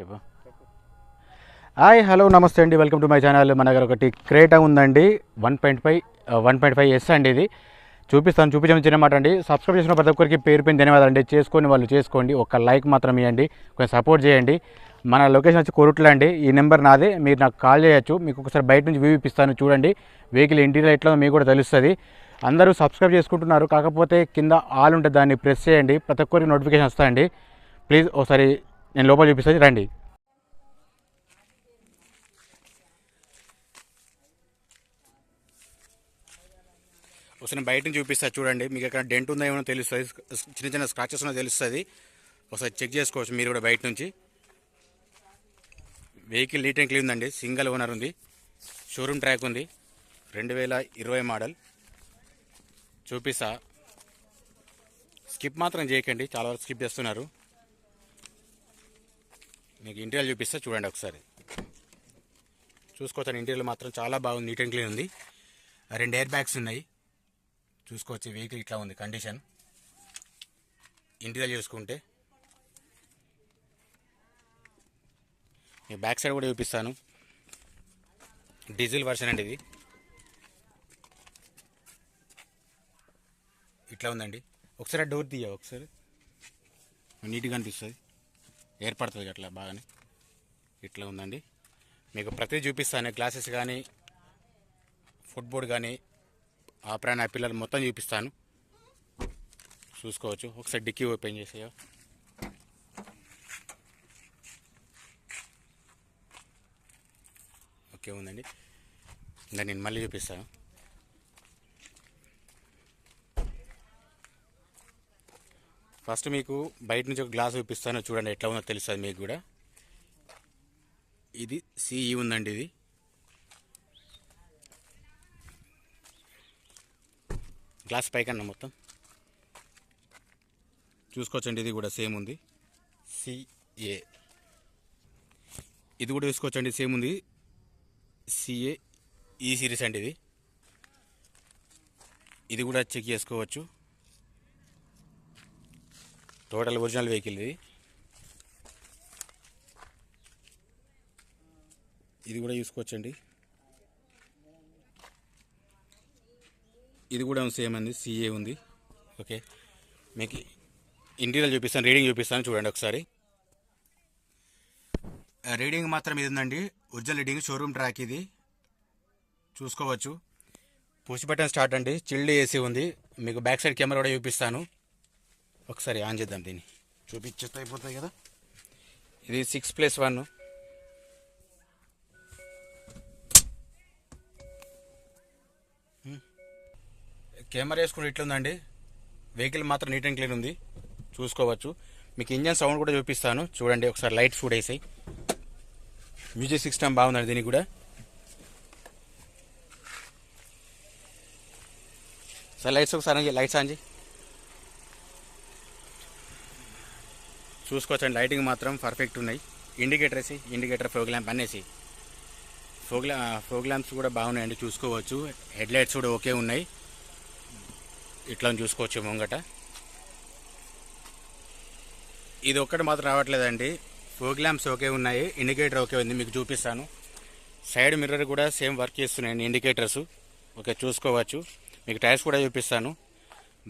చెప్పు. Hi hello నమస్తే అండి. Welcome to my channel. మన దగ్గర ఒకటి క్రేటా ఉందండి. One point five one point five S అండి ఇది. చూపిస్తాను చూపించడం చిన్న మాట అండి. సబ్స్క్రైబ్ చేసిన ప్రతి ఒక్కరికి పేరు పైన ధన్యవాదాలు అండి. చేసుకొని వాళ్ళు చేసుకోండి. ఒక లైక్ మాత్రం ఇవ్వండి కొంచెం సపోర్ట్ చేయండి. మన లొకేషన్ వచ్చి కొరుట్ల అండి. ఈ నెంబర్ నాదే. మీరు నాకు కాల్ చేయొచ్చు. మీకు ఒకసారి బయట నుంచి వ్యూ ఇప్పిస్తాను. చూడండి. వెహికల్ ఇంటీరియర్ ఎట్లా మీకు కూడా తెలుస్తుంది. అందరూ సబ్స్క్రైబ్ చేసుకుంటున్నారు. కాకపోతే కింద ఆల్ ఉంటుంది దాన్ని ప్రెస్ చేయండి. ప్రతి ఒక్కరికి నోటిఫికేషన్ వస్తాయండి. ప్లీజ్ ఒకసారి నేను లోపల చూపిస్తాను. రండి. ఒకసారి బయట నుంచి చూపిస్తా చూడండి. మీకు ఎక్కడ డెంట్ ఉందో ఏమో తెలుస్తుంది. చిన్న చిన్న స్క్రాచెస్ ఉన్నో తెలుస్తుంది. ఒకసారి చెక్ చేసుకోవచ్చు మీరు కూడా బయట నుంచి. వెహికల్ నీట్ అండ్ క్లీన్ ఉందండి. సింగిల్ ఓనర్ ఉంది. షోరూమ్ ట్రాక్ ఉంది. రెండు వేల ఇరవై మోడల్ చూపిస్తా. స్కిప్ మాత్రం చేయకండి. చాలా వరకు స్కిప్ చేస్తున్నారు. మీకు ఇంటీరియల్ చూపిస్తే చూడండి ఒకసారి. చూసుకోవచ్చు ఇంటీరియల్ మాత్రం చాలా బాగుంది నీట్ అండ్ క్లీన్ ఉంది. రెండు ఎయిర్ బ్యాగ్స్ ఉన్నాయి. చూసుకోవచ్చు వెహికల్ ఇట్లా ఉంది కండిషన్ ఇంటీరియల్ చూసుకుంటే. బ్యాక్ సైడ్ కూడా చూపిస్తాను. డీజిల్ వర్షన్ అండి ఇది. ఇట్లా ఉందండి. ఒకసారి డోర్ తీయ ఒకసారి? నీట్గా అనిపిస్తుంది. ఏర్పడుతుంది అట్లా బాగానే. ఇట్లా ఉందండి. మీకు ప్రతిదీ చూపిస్తాను. గ్లాసెస్ కానీ ఫుట్బోర్డ్ కానీ ఆ ప్రాణ పిల్లలు మొత్తం చూపిస్తాను. చూసుకోవచ్చు. ఒకసారి డిక్కీ ఓపెన్ చేసేయో. ఓకే ఉందండి. ఇంకా నేను మళ్ళీ చూపిస్తాను. ఫస్ట్ మీకు బయట నుంచి ఒక గ్లాస్ చూపిస్తాను. చూడండి ఎట్లా ఉందో తెలుస్తుంది మీకు కూడా. ఇది సిఈ ఉందండి ఇది. గ్లాస్ పైకన్నా మొత్తం. చూసుకోవచ్చండి ఇది కూడా సేమ్ ఉంది. సిఏ ఇది కూడా చూసుకోవచ్చండి సేమ్ ఉంది. సిఏ ఈ సిరీస్ అండి ఇది. ఇది కూడా చెక్ చేసుకోవచ్చు. టోటల్ ఒరిజినల్ వెహికల్ ఇది. ఇది కూడా చూసుకోవచ్చండి. ఇది కూడా సేమ్ అండి సిఏ ఉంది. ఓకే. మీకు ఇంటీరియర్ చూపిస్తాను రీడింగ్ చూపిస్తాను చూడండి ఒకసారి. రీడింగ్ మాత్రం ఇది ఉందండి ఒరిజినల్ రీడింగ్ షోరూమ్ ట్రాక్ ఇది. చూసుకోవచ్చు. పుష్ బటన్ స్టార్ట్ అండి చిల్డ్ ఏసీ ఉంది. మీకు బ్యాక్ సైడ్ కెమెరా కూడా చూపిస్తాను. ఒకసారి ఆన్ చేద్దాం దీన్ని. చూపించేస్తే అయిపోతుంది కదా? ఇది సిక్స్ ప్లస్ వన్ కెమెరా వేసుకుని ఇట్లుందండి వెహికల్ మాత్రం నీట్ అండ్ క్లీన్ ఉంది. చూసుకోవచ్చు. మీకు ఇంజన్ సౌండ్ కూడా చూపిస్తాను. చూడండి ఒకసారి లైట్ షూట్ వేసాయి. మ్యూజిక్ సిస్టమ్ బాగుందండి దీనికి కూడా. సార్ లైట్స్ ఒకసారి లైట్స్ ఆన్ చూసుకోవచ్చండి. లైటింగ్ మాత్రం పర్ఫెక్ట్ ఉన్నాయి. ఇండికేటర్ వేసి ఇండికేటర్ ఫోగ్ ల్యాంప్ అనేసి ఫోగ్ ఫోగ్ ల్యాంప్స్ కూడా బాగున్నాయండి. చూసుకోవచ్చు. హెడ్ లైట్స్ కూడా ఓకే ఉన్నాయి. ఇట్లా చూసుకోవచ్చు ముంగట. ఇది ఒక్కటి మాత్రం రావట్లేదండి. ఫోగ్ ల్యాంప్స్ ఓకే ఉన్నాయి. ఇండికేటర్ ఓకే ఉంది. మీకు చూపిస్తాను. సైడ్ మిర్రర్ కూడా సేమ్ వర్క్ చేస్తున్నాయండి ఇండికేటర్స్. ఓకే చూసుకోవచ్చు. మీకు టైర్స్ కూడా చూపిస్తాను.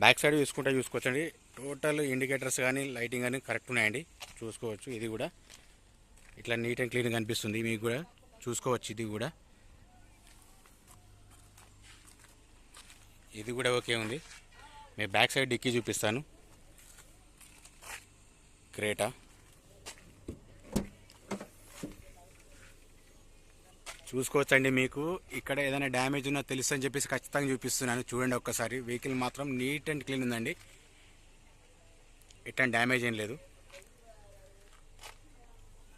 బ్యాక్ సైడ్ చూసుకుంటే చూసుకోవచ్చండి. టోటల్ ఇండికేటర్స్ కానీ లైటింగ్ కానీ కరెక్ట్ ఉన్నాయండి. చూసుకోవచ్చు ఇది కూడా. ఇట్లా నీట్ అండ్ క్లీన్గా కనిపిస్తుంది మీకు కూడా చూసుకోవచ్చు ఇది కూడా. ఇది కూడా ఓకే ఉంది. మీ బ్యాక్ సైడ్ డిక్కీ చూపిస్తాను. క్రేటా. చూసుకోవచ్చండి మీకు. ఇక్కడ ఏదైనా డ్యామేజ్ ఉన్నా తెలుసు అని చెప్పేసి ఖచ్చితంగా చూపిస్తున్నాను. చూడండి ఒక్కసారి. వెహికల్ మాత్రం నీట్ అండ్ క్లీన్ ఉందండి. ఎట్లాంటి డ్యామేజ్ ఏం లేదు.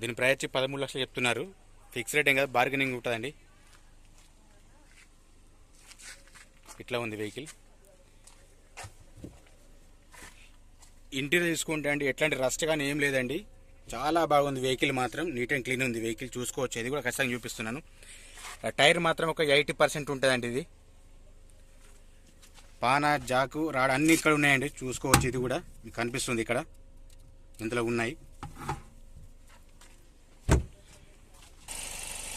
దీని ప్రైస్ వచ్చి పదమూడు లక్షలు చెప్తున్నారు. ఫిక్స్ రేట్ ఏం కదా బార్గెనింగ్ ఉంటుందండి. ఇట్లా ఉంది వెహికల్. ఇంటీరియర్ తీసుకుంటే అండి ఎట్లాంటి రస్ట్ కానీ ఏం లేదండి. చాలా బాగుంది వెహికల్ మాత్రం. నీట్ అండ్ క్లీన్ ఉంది వెహికల్. చూసుకోవచ్చు. ఇది కూడా ఖచ్చితంగా చూపిస్తున్నాను. టైర్ మాత్రం ఒక ఎయిటీ పర్సెంట్ ఉంటుందండి ఇది. పాన జాకు రాడ అన్ని ఇక్కడ ఉన్నాయండి. చూసుకోవచ్చు ఇది కూడా. మీకు కనిపిస్తుంది ఇక్కడ. ఇందులో ఉన్నాయి.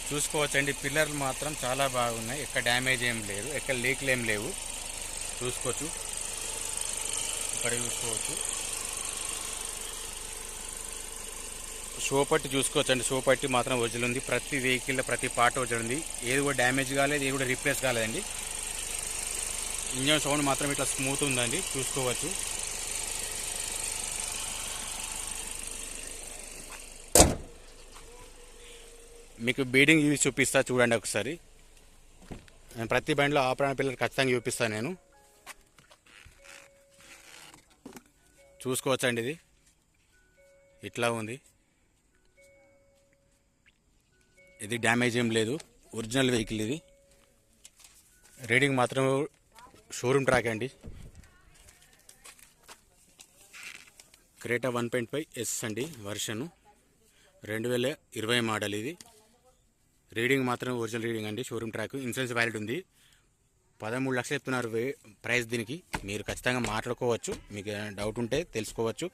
చూసుకోవచ్చండి. పిల్లర్లు మాత్రం చాలా బాగున్నాయి. ఎక్కడ డ్యామేజ్ ఏం లేదు. ఎక్కడ లీక్లు ఏం లేవు. చూసుకోవచ్చు. ఇక్కడ చూసుకోవచ్చు. షోపట్టి చూసుకోవచ్చండి. షోపట్టి మాత్రం వజలుంది ఉంది. ప్రతి వెహికల్ ప్రతి పార్ట్ వజలుంది ఉంది. ఏది కూడా డ్యామేజ్ కాలేదు. ఏది కూడా రిప్లేస్ కాలేదండి. ఇంజన్ సౌండ్ మాత్రం ఇట్లా స్మూత్ ఉందండి చూసుకోవచ్చు. మీకు బీడింగ్ యూజ్ చూపిస్తా చూడండి ఒకసారి. నేను ప్రతి బండిలో ఆపరాణ పిల్లలు ఖచ్చితంగా చూపిస్తాను నేను. చూసుకోవచ్చండి ఇది. ఇట్లా ఉంది. ఇది డ్యామేజ్ ఏం లేదు. ఒరిజినల్ వెహికల్ ఇది. రీడింగ్ మాత్రం షోరూమ్ ట్రాక్ అండి. Creta one point five S అండి వర్షను. రెండు వేల ఇరవై మోడల్ ఇది. రీడింగ్ మాత్రం ఒరిజినల్ రీడింగ్ అండి షోరూమ్ ట్రాక్. ఇన్సూరెన్స్ వ్యాలిడ్ ఉంది. పదమూడు లక్షలు చెప్తున్నారు ప్రైస్ దీనికి. మీరు ఖచ్చితంగా మాట్లాడుకోవచ్చు. మీకు ఏమైనా డౌట్ ఉంటే తెలుసుకోవచ్చు.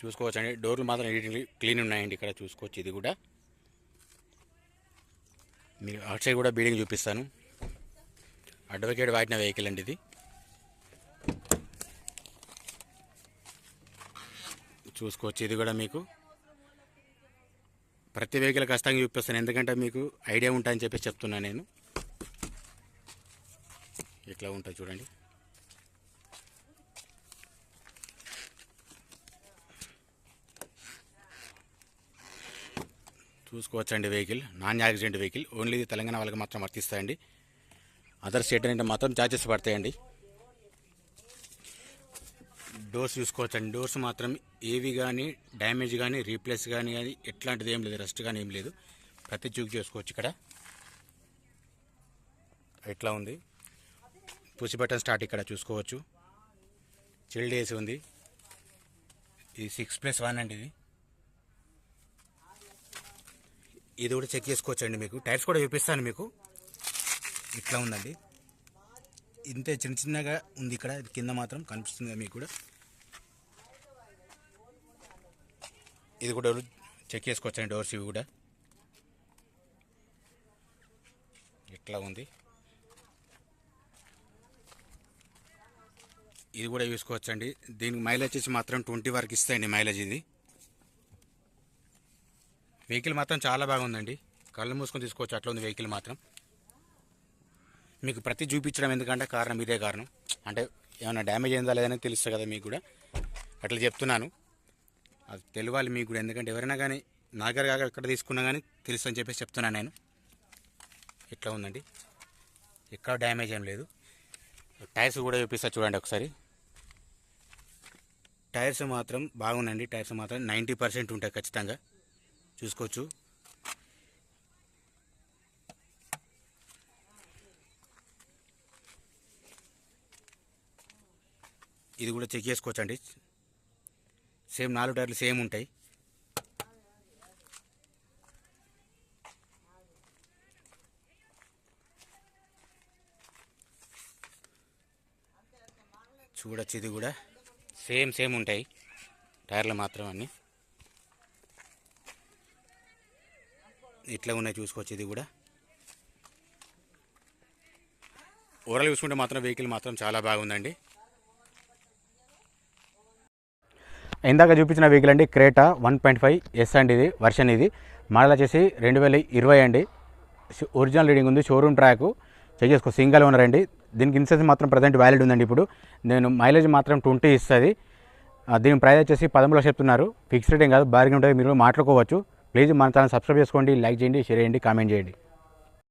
చూసుకోవచ్చు అండి. డోర్లు మాత్రం నీట్గా క్లీన్ ఉన్నాయండి ఇక్కడ చూసుకోవచ్చు ఇది కూడా. మీరు అవుట్ సైడ్ కూడా బిల్డింగ్ చూపిస్తాను. అడ్వకేట్ వాడిన వెహికల్ అండి ఇది. చూసుకోవచ్చు ఇది కూడా మీకు. ప్రతి వెహికల్ కష్టంగా చూపిస్తాను ఎందుకంటే మీకు ఐడియా ఉంటాయని చెప్పి చెప్తున్నా నేను. ఇట్లా ఉంటుంది చూడండి. చూసుకోవచ్చండి vehicle non accident vehicle. Only ఇది తెలంగాణ వాళ్ళకి మాత్రం వర్తిస్తాయండి. అదర్ స్టేట్ అంటే మాత్రం ఛార్జెస్ పడతాయండి. డోర్స్ చూసుకోవచ్చండి డోర్స్ మాత్రం ఏవి కానీ డ్యామేజ్ కానీ రీప్లేస్ కానీ కానీ ఎట్లాంటిది ఏం లేదు. రెస్ట్ కానీ ఏం లేదు. ప్రతి చూక్ చేసుకోవచ్చు ఇక్కడ. ఎట్లా ఉంది? పుసి బటన్ స్టార్ట్ ఇక్కడ చూసుకోవచ్చు. చిల్డ్ ఏసీ ఉంది. ఇది సిక్స్ ప్లస్ వన్ అండి ఇది. ఇది కూడా చెక్ చేసుకోవచ్చండి మీకు. టైర్స్ కూడా చూపిస్తాను మీకు. ఇట్లా ఉందండి. ఇంతే చిన్న చిన్నగా ఉంది ఇక్కడ. కింద మాత్రం కనిపిస్తుంది మీకు కూడా. ఇది కూడా చెక్ చేసుకోవచ్చండి డోర్స్ ఇవి కూడా. ఇట్లా ఉంది. ఇది కూడా చూసుకోవచ్చండి. దీనికి మైలేజ్ వచ్చి మాత్రం ట్వంటీ వరకు ఇస్తాయండి మైలేజ్ ఇది. వెహికల్ మాత్రం చాలా బాగుందండి. కళ్ళు మూసుకొని తీసుకోవచ్చు అట్లా ఉంది వెహికల్ మాత్రం. మీకు ప్రతి చూపించడం ఎందుకంటే కారణం ఇదే కారణం. అంటే ఏమైనా డ్యామేజ్ అయిందా లేదని తెలుస్తుంది కదా మీకు కూడా. అట్లా చెప్తున్నాను. అది తెలియాలి మీకు కూడా. ఎందుకంటే ఎవరైనా కానీ నా దగ్గర కాక ఎక్కడ తీసుకున్నా కానీ తెలుసు అని చెప్పేసి చెప్తున్నాను నేను. ఇట్లా ఉందండి? ఎక్కడ డ్యామేజ్ ఏం లేదు. టైర్స్ కూడా చూపిస్తా చూడండి ఒకసారి. టైర్స్ మాత్రం బాగున్నాయండి. టైర్స్ మాత్రం నైంటీ పర్సెంట్ ఉంటాయి ఖచ్చితంగా. చూసుకోవచ్చు. ఇది కూడా చెక్ చేసుకోవచ్చు అండి సేమ్ నాలుగు టైర్లు సేమ్ ఉంటాయి. చూడొచ్చు ఇది కూడా. సేమ్ సేమ్ ఉంటాయి. టైర్లు మాత్రం అన్నీ. ఇట్లా ఉన్నాయి చూసుకోవచ్చు ఇది కూడా. ఓవరాల్ చూసుకుంటే మాత్రం వెహికల్ మాత్రం చాలా బాగుందండి. ఇందాక చూపించిన వెహికల్ అండి Creta one point five S అండి ఇది వర్షన్ ఇది. మోడల్ వచ్చేసి రెండు వేల ఇరవై అండి. ఒరిజినల్ రీడింగ్ ఉంది షోరూమ్ ట్రాక్ చెక్ చేసుకో సింగల్ ఓనర్ అండి. దీనికి ఇన్సూరెన్స్ మాత్రం ప్రజెంట్ వ్యాలిడ్ ఉందండి ఇప్పుడు. నేను మైలేజ్ మాత్రం ట్వంటీ ఇస్తుంది దీని ప్రైస్ వచ్చేసి పదమూడు లక్షలు చెప్తున్నారు. ఫిక్స్ రేట్ ఏం కాదు బార్గెన్ ఉంటుంది మీరు మాట్లాడుకోవచ్చు. ప్లీజ్ మన ఛానల్ సబ్స్క్రైబ్ చేసుకోండి లైక్ చేయండి షేర్ చేయండి కామెంట్ చేయండి.